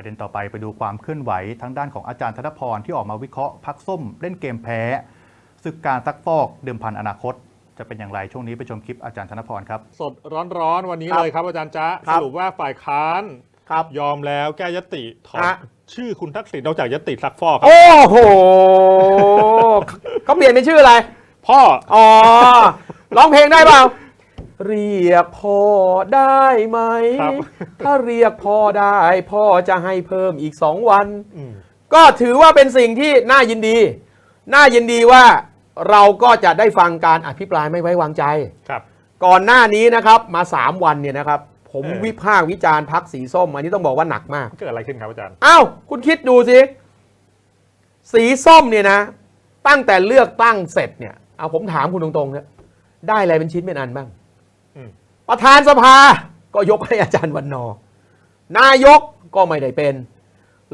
ประเด็นต่อไปไปดูความเคลื่อนไหวทางด้านของอาจารย์ธนพรที่ออกมาวิเคราะห์พักส้มเล่นเกมแพ้ศึกการซักฟอกเดิมพันอนาคต จะเป็นอย่างไรช่วงนี้ไปชมคลิปอาจารย์ธนพรครับ สดร้อนๆวันนี้ครับเลยครับอาจารย์จ๊ะครัสบรุปว่าฝ่ายค้านครับ ยอมแล้วแก้ยติถอนฮะ ชื่อคุณทักษิณนอกจากยติซักฟอกครับ โอ้โหเขาเปลี่ยนเป็นชื่ออะไร พ่อ อ๋อร้องเพลงได้เปล่า เรียกพ่อได้ไหม ครับ ถ้าเรียกพ่อได้พ่อจะให้เพิ่มอีกสองวัน อืม ก็ถือว่าเป็นสิ่งที่น่ายินดี น่ายินดีว่าเราก็จะได้ฟังการอภิปรายไม่ไว้วางใจ ครับ ก่อนหน้านี้นะครับมา 3 วันเนี่ยนะครับ ผมเออ วิพากษ์วิจารณ์พักสีส้ม อันนี้ต้องบอกว่าหนักมาก เกิดอะไรขึ้นครับอาจารย์ อ้าว คุณคิดดูสิ สีส้มเนี่ยนะ ตั้งแต่เลือกตั้งเสร็จเนี่ย เอาผมถามคุณตรงๆเนี่ยได้อะไรเป็นชิ้นเป็นอันบ้างอืม ประธานสภาก็ยกให้อาจารย์วันนอร์นายกก็ไม่ได้เป็น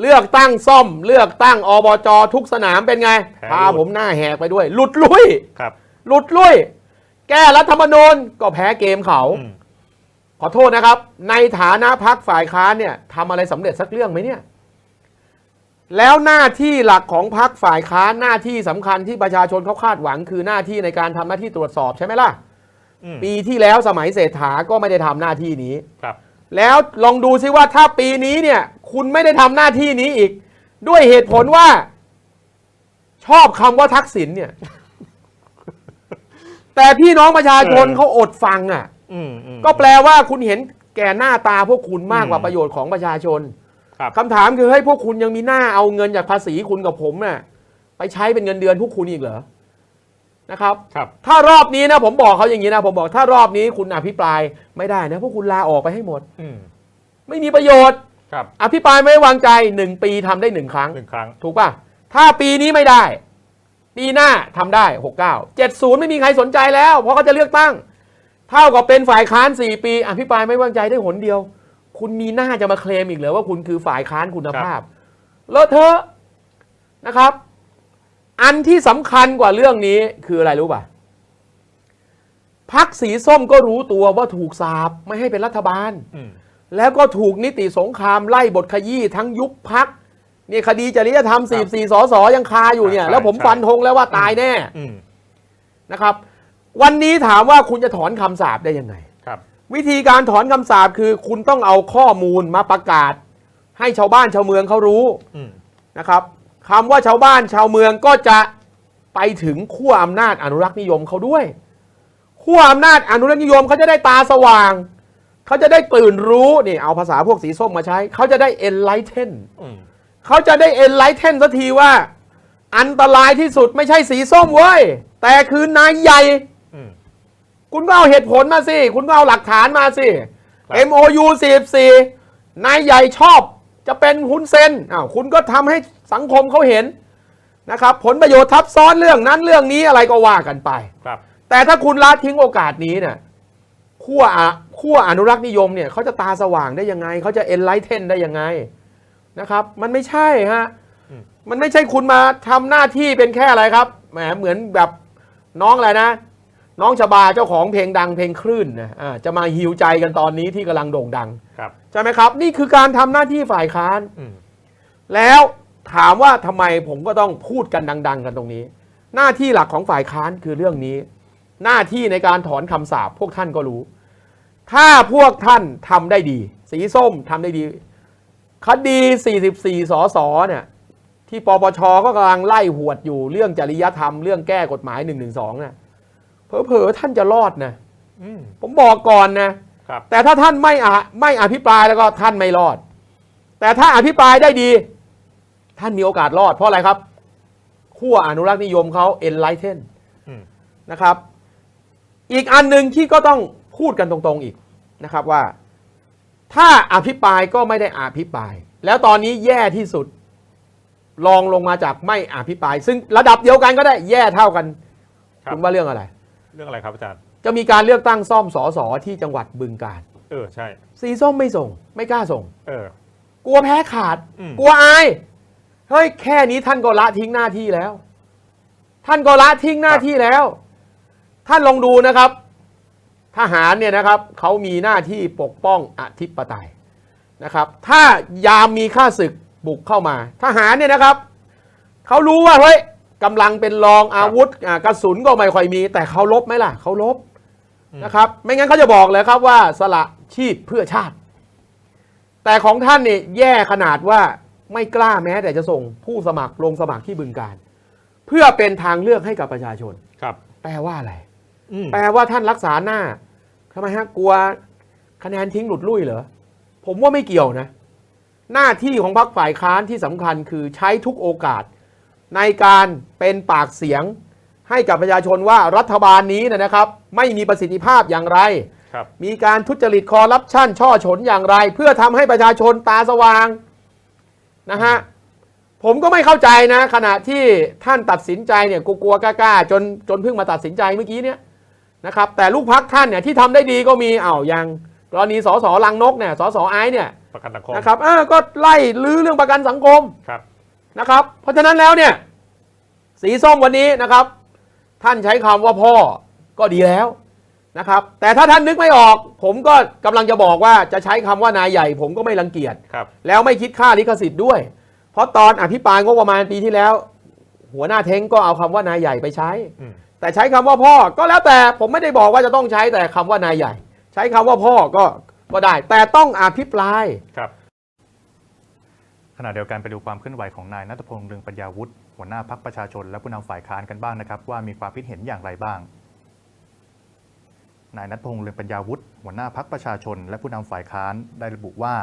เลือกตั้งซ่อม เลือกตั้งอบจทุกสนามเป็นไงแพ้พาหลุดผมหน้าแหกไปด้วย หลุดลุยครับ หลุดลุย แก้รัฐธรรมนูญก็แพ้เกมเขาอืมขอโทษนะครับ ในฐานะพักฝ่ายค้านเนี่ยทำอะไรสำเร็จสักเรื่องไหมเนี่ยแล้วหน้าที่หลักของพักฝ่ายค้านหน้าที่สำคัญที่ประชาชนเขาคาดหวัง คือหน้าที่ในการทำหน้าที่ตรวจสอบใช่ไหมล่ะอืม ปีที่แล้วสมัยเศรษฐาก็ไม่ได้ทำหน้าที่นี้ครับ แล้วลองดูซิว่าถ้าปีนี้เนี่ย คุณไม่ได้ทำหน้าที่นี้อีก ด้วยเหตุผลว่า ชอบคำว่าทักษิณเนี่ย แต่พี่น้องประชาชนเออเขาอดฟังอะอืมอืมก็แปลว่าคุณเห็นแก่หน้าตาพวกคุณมากกว่าอืมประโยชน์ของประชาชนครับคำถามคือให้ยพวกคุณยังมีหน้าเอาเงินจากภาษีคุณกับผมน่ะ ไปใช้เป็นเงินเดือนพวกคุณอีกเหรอ นะครับ ครับถ้ารอบนี้นะผมบอกเขาอย่างนี้นะผมบอกถ้ารอบนี้คุณอภิปรายไม่ได้นะพวกคุณลาออกไปให้หมด อืมไม่มีประโยชน์ ครับอภิปรายไม่ไว้วางใจหนึ่งปีทำได้หนึ่งครั้ง หนึ่งครั้ง ถูกป่ะ ถ้าปีนี้ไม่ได้ ปีหน้าทำได้ 69 70 ไม่มีใครสนใจแล้ว เพราะเขาจะเลือกตั้ง เท่ากับเป็นฝ่ายค้าน 4 ปี อภิปรายไม่ไว้วางใจได้หนเดียว คุณมีหน้าจะมาเคลมอีกเหรอว่าคุณคือฝ่ายค้านคุณภาพ เลอะเทอะนะครับ อันที่สำคัญกว่าเรื่องนี้คืออะไรรู้ป่ะพักสีส้มก็รู้ตัวว่าถูกสาบไม่ให้เป็นรัฐบาลอืมแล้วก็ถูกนิติสงครามไล่บทขยี้ทั้งยุบพักนี่คดีจริยธรรมครับ44สสยังคาอยู่เนี่ยใช่แล้วผมใช่ฟันธงแล้วว่าตายแน่อืมนะครับ วันนี้ถามว่าคุณจะถอนคำสาปได้ยังไงครับ วิธีการถอนคำสาปคือ คุณต้องเอาข้อมูลมาประกาศ ให้ชาวบ้านชาวเมืองเขารู้อืมนะครับ คำว่าชาวบ้านชาวเมืองก็จะไปถึงขั้วอำนาจอนุรักษ์นิยมเขาด้วยขั้วอำนาจอนุรักษ์นิยมเขาจะได้ตาสว่าง เขาจะได้ตื่นรู้นี่เอาภาษาพวกสีส้มมาใช้ เขาจะได้ enlighten อืมเขาจะได้ enlighten สักทีว่า อันตรายที่สุดไม่ใช่สีส้มเว้ย แต่คือนายใหญ่อืมคุณก็เอาเหตุผลมาสิ คุณก็เอาหลักฐานมาสิครับ MOU 44นายใหญ่ชอบจะเป็นหุ้นเซนอ้าวคุณก็ทำให้ สังคมเขาเห็นนะครับผลประโยชน์ทับซ้อนเรื่องนั้นเรื่องนี้อะไรก็ว่ากันไป ครับ แต่ถ้าคุณละทิ้งโอกาสนี้เนี่ยขั้วอะขั้วอนุรักษ์นิยมเนี่ยเขาจะตาสว่างได้ยังไงเขาจะ enlighten ได้ยังไงนะครับ มันไม่ใช่ฮะอืมมันไม่ใช่คุณมาทำหน้าที่เป็นแค่อะไรครับแหมเหมือนแบบน้องอะไรนะ น้องชบาเจ้าของเพลงดังเพลงคลื่นนะอ่าจะมาฮิวใจกันตอนนี้ที่กำลังโด่งดังครับใช่ไหมครับ นี่คือการทำหน้าที่ฝ่ายค้านอืมแล้ว ถามว่าทำไมผมก็ต้องพูดกันดัง ๆ กันตรงนี้ หน้าที่หลักของฝ่ายค้านคือเรื่องนี้ หน้าที่ในการถอนคำสาปพวกท่านก็รู้ ถ้าพวกท่านทำได้ดี สีส้มทำได้ดี คดี 44 สสเนี่ยที่ปปชก็กำลังไล่หวดอยู่เรื่องจริยธรรมเรื่องแก้กฎหมาย1 1 2เนี่ยเผลอๆท่านจะรอดนะอืมผมบอกก่อนนะครับแต่ถ้าท่านไม่อะไม่อภิปรายแล้วก็ท่านไม่รอด แต่ถ้าอภิปรายได้ดี ท่านมีโอกาสรอดเพราะอะไรครับขั้วอนุรักษ์นิยมเขา enlighten อืมนะครับ อีกอันหนึ่งที่ก็ต้องพูดกันตรงๆอีกนะครับว่า ถ้าอภิปรายก็ไม่ได้อภิปราย แล้วตอนนี้แย่ที่สุดลองลงมาจากไม่อภิปราย ซึ่งระดับเดียวกันก็ได้แย่เท่ากันครับคุณว่าเรื่องอะไร เรื่องอะไรครับอาจารย์ จะมีการเลือกตั้งซ่อมสอสอที่จังหวัดบึงกาฬเออใช่ สีส้มไม่ส่ง ไม่กล้าส่ง เออ กลัวแพ้ขาดอืมกลัวอาย เฮ้ยแค่นี้ท่านก็ละทิ้งหน้าที่แล้ว ท่านก็ละทิ้งหน้าที่แล้ว ท่านลองดูนะครับ ทหารเนี่ยนะครับเขามีหน้าที่ปกป้องอธิปไตยนะครับ ถ้ายามมีข้าศึกบุกเข้ามา ทหารเนี่ยนะครับเขารู้ว่าเฮ้ยกำลังเป็นรองอาวุธอ่ากระสุนก็ไม่ค่อยมี แต่เขาลบไหมล่ะเขาลบนะครับ ไม่งั้นเขาจะบอกเลยครับว่าสละชีพเพื่อชาติ แต่ของท่านเนี่ยแย่ขนาดว่า ไม่กล้าแม้แต่จะส่งผู้สมัครลงสมัครที่บึงการ เพื่อเป็นทางเลือกให้กับประชาชน ครับ แปลว่าอะไร อืมแปลว่าท่านรักษาหน้าทำไมฮะกลัวคะแนนทิ้งหลุดลุ่ยเหรอ ผมว่าไม่เกี่ยวนะ หน้าที่ของพรรคฝ่ายค้านที่สำคัญคือใช้ทุกโอกาส ในการเป็นปากเสียงให้กับประชาชนว่ารัฐบาลนี้นะนะครับ ไม่มีประสิทธิภาพอย่างไร ครับ มีการทุจริตคอร์รัปชันช่อฉนอย่างไร เพื่อทำให้ประชาชนตาสว่าง นะฮะผมก็ไม่เข้าใจนะ ขณะที่ท่านตัดสินใจเนี่ยกลัวๆกล้าๆจนจนเพิ่งมาตัดสินใจเมื่อกี้เนี่ยนะครับแต่ลูกพักท่านเนี่ยที่ทำได้ดีก็มีอ้าวอย่างกรณีสสลังนกเนี่ยสสไอซ์เนี่ยประกันสังคมนะครับอ่าก็ไล่ลื้อเรื่องประกันสังคมครับนะครับ เพราะฉะนั้นแล้วเนี่ยสีส้มวันนี้นะครับ ท่านใช้คำว่าพ่อก็ดีแล้ว นะครับ แต่ถ้าท่านนึกไม่ออก ผมก็กำลังจะบอกว่าจะใช้คำว่านายใหญ่ ผมก็ไม่รังเกียจ ครับ แล้วไม่คิดค่าลิขสิทธิ์ด้วย เพราะตอนอภิปรายงบประมาณปีที่แล้ว หัวหน้าเท้งก็เอาคำว่านายใหญ่ไปใช้ อืม แต่ใช้คำว่าพ่อก็แล้วแต่ผมไม่ได้บอกว่าจะต้องใช้แต่คำว่านายใหญ่ ใช้คำว่าพ่อก็ก็ได้ แต่ต้องอภิปราย ครับ ขณะเดียวกันไปดูความเคลื่อนไหวของนายนัทพงษ์เรืองปัญญาวุฒิหัวหน้าพักประชาชนและผู้นำฝ่ายค้านกันบ้างนะครับ ว่ามีความคิดเห็นอย่างไรบ้าง นายนัทพงษ์เรืองปัญญาวุฒิหัวหน้าพักประชาชน และผู้นำฝ่ายค้านได้ระบุว่า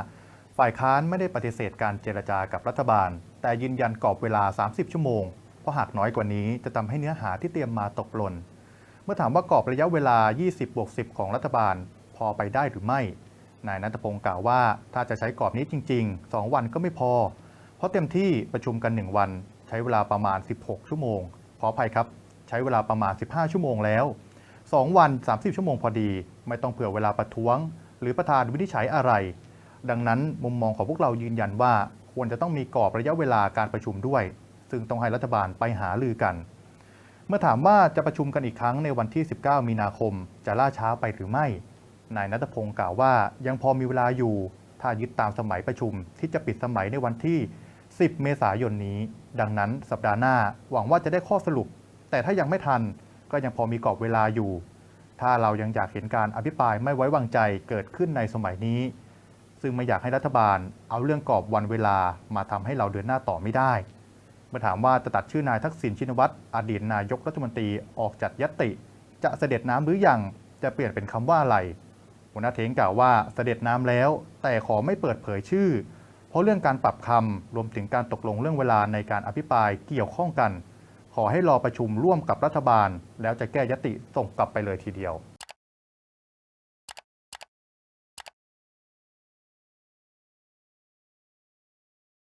ฝ่ายค้านไม่ได้ปฏิเสธการเจรจากับรัฐบาล แต่ยืนยันกรอบเวลา 30 ชั่วโมง เพราะหากน้อยกว่านี้จะทำให้เนื้อหาที่เตรียมมาตกหล่น เมื่อถามว่ากรอบระยะเวลา 20บวก10 ของรัฐบาล พอไปได้หรือไม่ นายนัทพงศ์กล่าวว่าถ้าจะใช้กรอบนี้จริง ๆ 2 วันก็ไม่พอ เพราะเต็มที่ประชุมกัน 1 วัน ใช้เวลาประมาณ 16 ชั่วโมง ขออภัยครับ ใช้เวลาประมาณ 15 ชั่วโมงแล้ว 2 วัน 30 ชั่วโมงพอดี ไม่ต้องเผื่อเวลาประท้วง หรือประธานวินิจฉัยอะไร ดังนั้นมุมมองของพวกเรายืนยันว่าควรจะต้องมีกรอบระยะเวลาการประชุมด้วย ซึ่งต้องให้รัฐบาลไปหาลือกัน เมื่อถามว่าจะประชุมกันอีกครั้งในวันที่ 19 มีนาคม จะล่าช้าไปหรือไม่ นายนัทพงศ์กล่าวว่ายังพอมีเวลาอยู่ ถ้ายึดตามสมัยประชุมที่จะปิดสมัยในวันที่ 10 เมษายนนี้ ดังนั้นสัปดาห์หน้าหวังว่าจะได้ข้อสรุป แต่ถ้ายังไม่ทัน ก็ยังพอมีกรอบเวลาอยู่ ถ้าเรายังอยากเห็นการอภิปรายไม่ไว้วางใจเกิดขึ้นในสมัยนี้ ซึ่งไม่อยากให้รัฐบาลเอาเรื่องกรอบวันเวลามาทำให้เราเดินหน้าต่อไม่ได้เมื่อถามว่าจะตัดชื่อนายทักษิณชินวัตรอดีตนายกรัฐมนตรีออกจากยติ จะเสด็จน้ำหรือยังจะเปลี่ยนเป็นคำว่าอะไรหัวหน้าเทงกล่าวว่าเสด็จน้ำแล้ว แต่ขอไม่เปิดเผยชื่อ เพราะเรื่องการปรับคำรวมถึงการตกลงเรื่องเวลาในการอภิปรายเกี่ยวข้องกัน ขอให้รอประชุมร่วมกับรัฐบาล แล้วจะแก้ยติส่งกลับไปเลยทีเดียว